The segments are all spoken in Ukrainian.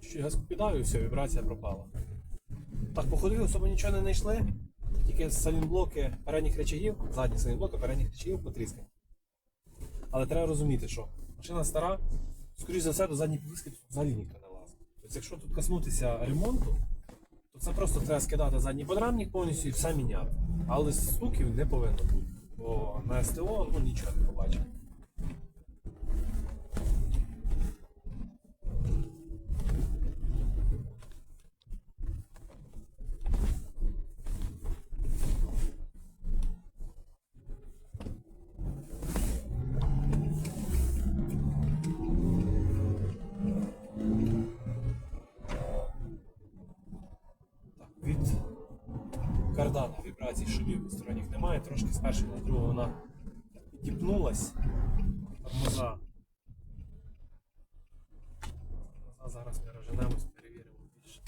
Чуть-чуть газ і все, вібрація пропала. Так, по ходові особо нічого не знайшли, тільки салінблоки передніх речагів, задні салінблоки передніх речагів потріскані. Але треба розуміти, що машина стара, скоріш за все, до задньої підвіски тут взагалі ніхто не лазить. Тобто, якщо тут коснутися ремонту, то це просто треба скидати задній подрамник повністю і все міняти. Але стуків не повинно бути. Бо на СТО ну, нічого не побачить. кардана вібрацій шумів сторонніх немає. Трошки з першого на другого вона підіпнулась. Тормоза. Тормоза зараз ми розженемось, перевіримо більш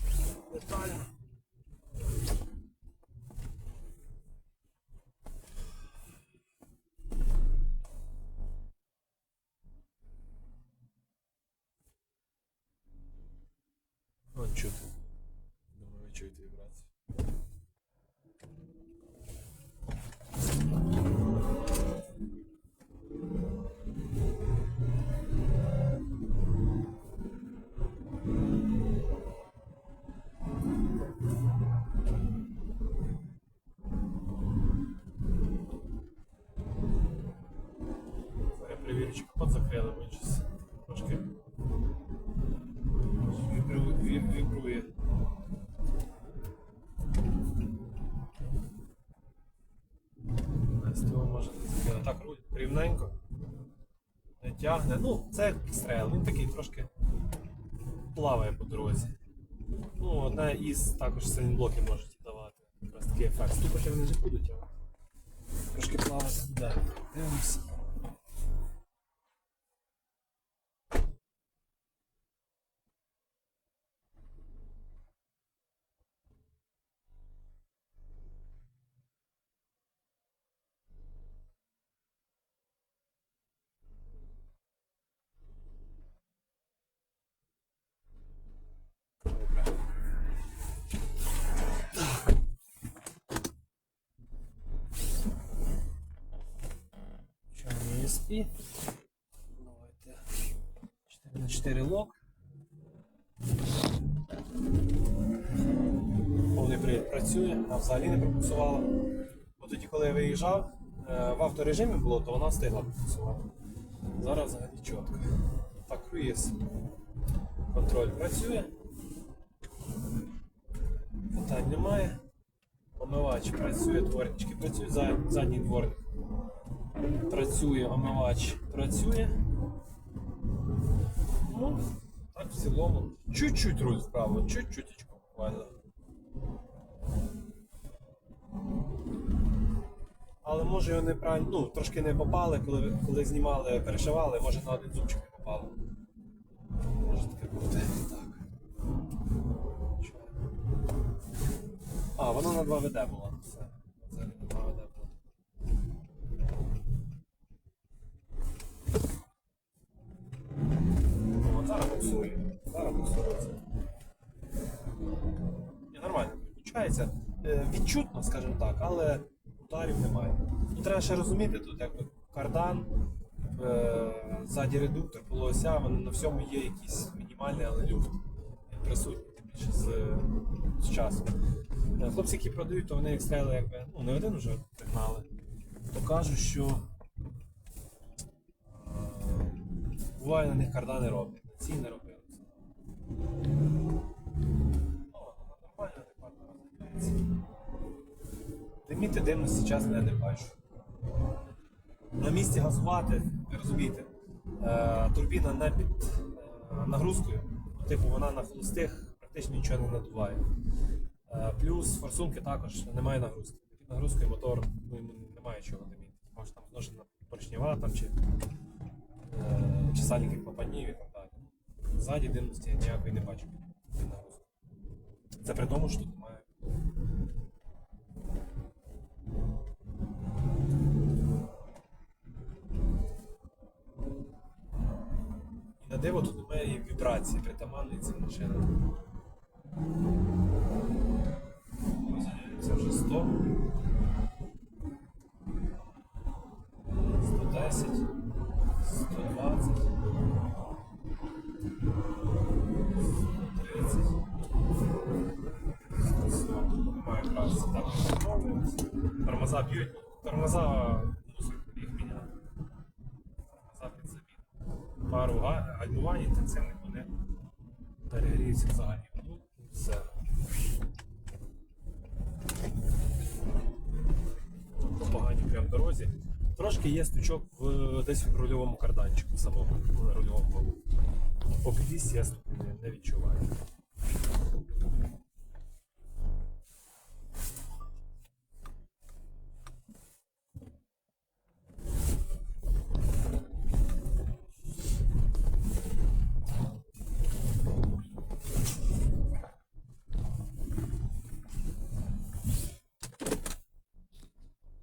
детально. Вон чути. Думаю, ви чуєте вібрації. Чи капот закрили, бо щось трошки вібрує. цього може закинути. Так, рівненько. Не тягне. Ну, це стрел, він такий трошки плаває по дорозі. Ну, одне із також силінблоки можуть давати. Якраз такий ефект. Ступати вони не будуть, трошки плавати буде. Дивимося. ESP. Давайте 4 на 4 лок. Повний привід працює, а взагалі не пропульсувала. Бо тоді, коли я виїжджав, е, в авторежимі було, то вона встигла пропульсувати. Зараз взагалі чітко. Так, круїз. Контроль працює. Питань немає. Омивач працює, дворнички працюють, задній дворник. Працює, омивач працює. Ну, так в цілому. Чуть-чуть руль вправо, чуть-чуть буквально. Але може його неправильно, ну, трошки не попали, коли, коли знімали, перешивали, може на один зубчик не попало. Може таке бути. Так. А, воно на 2 ВД було. Нормально. Е, Відчутно, скажімо так, але ударів немає. Ну, треба ще розуміти, тут якби кардан, е, ззаді редуктор, полуося, вони на всьому є якийсь мінімальний, але люфт. Присутній тим більше з, з часом. Е, Хлопці, які продають, то вони екстрели якби, ну, не один вже пригнали, то кажуть, що буває на них кардани роблять, на ці не робили. Ліміти димності час я не бачу. На місці газувати, ви розумієте, е, турбіна не під е, нагрузкою, типу вона на холостих практично нічого не надуває. Е, плюс форсунки також немає нагрузки. Під нагрузкою мотор ну, йому немає чого диміти. Може там зношена поршнева там, чи, е, чи сальники клапанів і так далі. Ззаді димності я ніякої не бачу під нагрузкою. Це при тому, що тут немає. І на диво тут немає вібрації притаманної цим машинам. Це вже 100. 110. 120. 130. 140. Немає якраз так. Тормоза б'ють. Тормоза мусить їх міняти. Тормоза під Пару га- гальмувань не буде перегріється взагалі. Ну, все. По прям дорозі. Трошки є стучок в, десь в рульовому карданчику самому, на рульовому валу. По підвісці я стук не, не відчуваю.